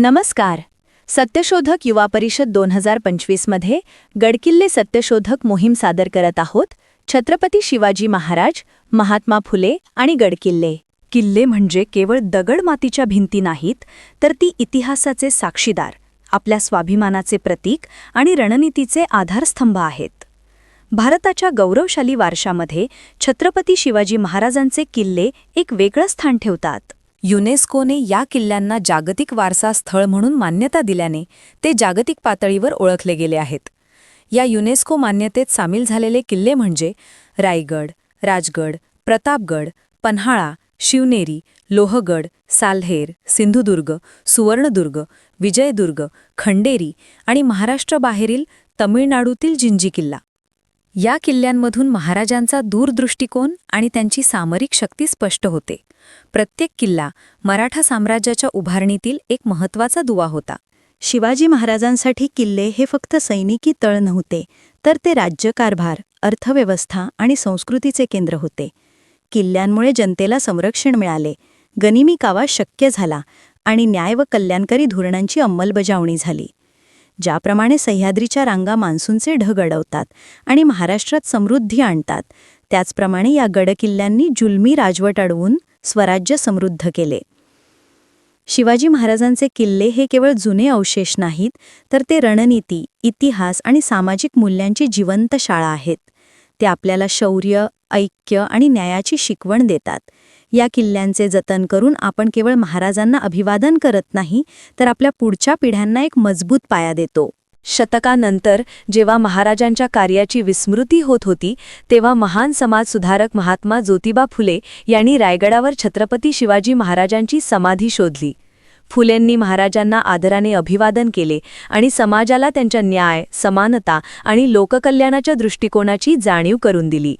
नमस्कार. सत्यशोधक युवा परिषद दोन हजार पंचवीसमध्ये गडकिल्ले सत्यशोधक मोहीम सादर करत आहोत छत्रपती शिवाजी महाराज महात्मा फुले आणि गडकिल्ले. किल्ले म्हणजे केवळ दगड मातीच्या भिंती नाहीत तर ती इतिहासाचे साक्षीदार आपल्या स्वाभिमानाचे प्रतीक आणि रणनीतीचे आधारस्तंभ आहेत. भारताच्या गौरवशाली वारशामध्ये छत्रपती शिवाजी महाराजांचे किल्ले एक वेगळं स्थान ठेवतात. युनेस्कोने या किल्ल्यांना जागतिक वारसा स्थळ म्हणून मान्यता दिल्याने ते जागतिक पातळीवर ओळखले गेले आहेत. या युनेस्को मान्यतेत सामील झालेले किल्ले म्हणजे रायगड राजगड प्रतापगड पन्हाळा शिवनेरी लोहगड साल्हेर सिंधुदुर्ग सुवर्णदुर्ग विजयदुर्ग खंडेरी आणि महाराष्ट्राबाहेरील तमिळनाडूतील जिंजी किल्ला. या किल्ल्यांमधून महाराजांचा दूरदृष्टिकोन आणि त्यांची सामरिक शक्ती स्पष्ट होते. प्रत्येक किल्ला मराठा साम्राज्याच्या उभारणीतील एक महत्त्वाचा दुवा होता. शिवाजी महाराजांसाठी किल्ले हे फक्त सैनिकी तळ नव्हते तर ते राज्यकारभार अर्थव्यवस्था आणि संस्कृतीचे केंद्र होते. किल्ल्यांमुळे जनतेला संरक्षण मिळाले गनिमी कावा शक्य झाला आणि न्याय व कल्याणकारी धोरणांची अंमलबजावणी झाली. ज्याप्रमाणे सह्याद्रीच्या रांगा मान्सूनचे ढग अडवतात आणि महाराष्ट्रात समृद्धी आणतात त्याचप्रमाणे या गडकिल्ल्यांनी जुलमी राजवट अडवून स्वराज्य समृद्ध केले. शिवाजी महाराजांचे किल्ले हे केवळ जुने अवशेष नाहीत तर ते रणनीती इतिहास आणि सामाजिक मूल्यांची जिवंत शाळा आहेत. ते आपल्याला शौर्य ऐक्य आणि न्यायाची शिकवण देतात. या किल्ल्यांचे जतन करून आपण केवळ महाराजांना अभिवादन करत नाही तर आपल्या पुढच्या पिढ्यांना एक मजबूत पाया देतो. शतकानंतर जेव्हा महाराजांच्या कार्याची विस्मृती होत होती तेव्हा महान समाजसुधारक महात्मा ज्योतिबा फुले यांनी रायगडावर छत्रपती शिवाजी महाराजांची समाधी शोधली. फुलेंनी महाराजांना आदराने अभिवादन केले आणि समाजाला त्यांच्या न्याय समानता आणि लोककल्याणाच्या दृष्टिकोनाची जाणीव करून दिली.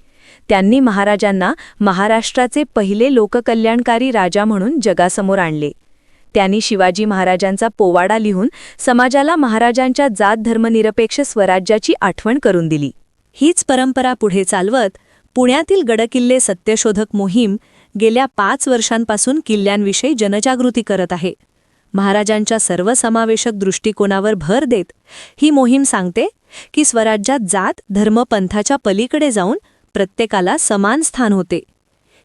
त्यांनी महाराजांना महाराष्ट्राचे पहिले लोककल्याणकारी राजा म्हणून जगासमोर आणले. त्यांनी शिवाजी महाराजांचा पोवाडा लिहून समाजाला महाराजांच्या जात धर्मनिरपेक्ष स्वराज्याची आठवण करून दिली. हीच परंपरा पुढे चालवत पुण्यातील गडकिल्ले सत्यशोधक मोहीम गेल्या पाच वर्षांपासून किल्ल्यांविषयी जनजागृती करत आहे. महाराजांच्या सर्वसमावेशक दृष्टिकोनावर भर देत ही मोहीम सांगते की स्वराज्यात जात धर्म पंथाच्या पलीकडे जाऊन प्रत्येकाला समान स्थान होते.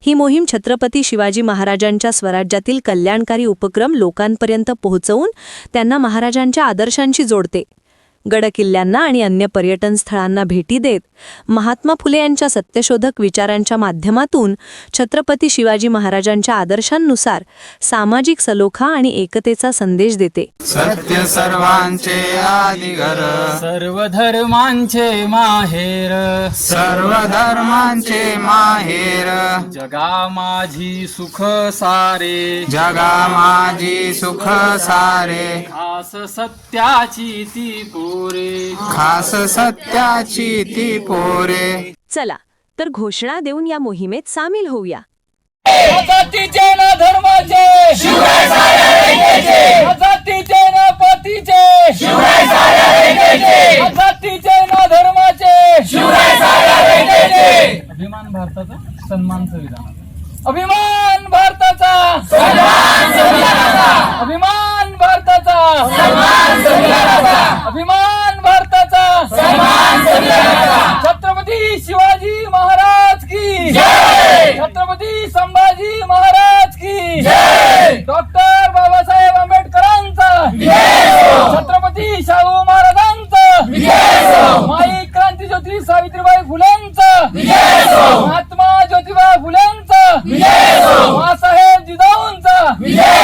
ही मोहीम छत्रपती शिवाजी महाराजांच्या स्वराज्यातील कल्याणकारी उपक्रम लोकांपर्यंत पोहोचवून त्यांना महाराजांच्या आदर्शांशी जोडते. गडकिल्ल्यांना आणि अन्य पर्यटन स्थळांना भेटी देत महात्मा फुले यांच्या सत्यशोधक विचारांच्या माध्यमातून छत्रपती शिवाजी महाराजांच्या आदर्शांनुसार सामाजिक सलोखा आणि एकतेचा संदेश देते. सत्य सर्वांचे आदिगर. सर्व धर्मांचे माहेर. सर्व धर्मांचे माहेर. जगा माझी सुख सारे. जगा माझी सुख सारे. खास सत्याची ती पोरे. खास सत्याची ती पोरे. चला तर घोषणा देऊन या मोहिमेत सामील होऊया. जातीचे ना धर्माचे. जातीचे ना पतीचे. जातीचे ना धर्माचे. अभिमान भारताचा सन्मान संविधानाचा. अभिमान भारताचा. अभिमान भारताचा. अभिमान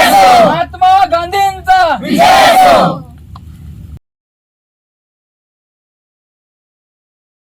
Yes!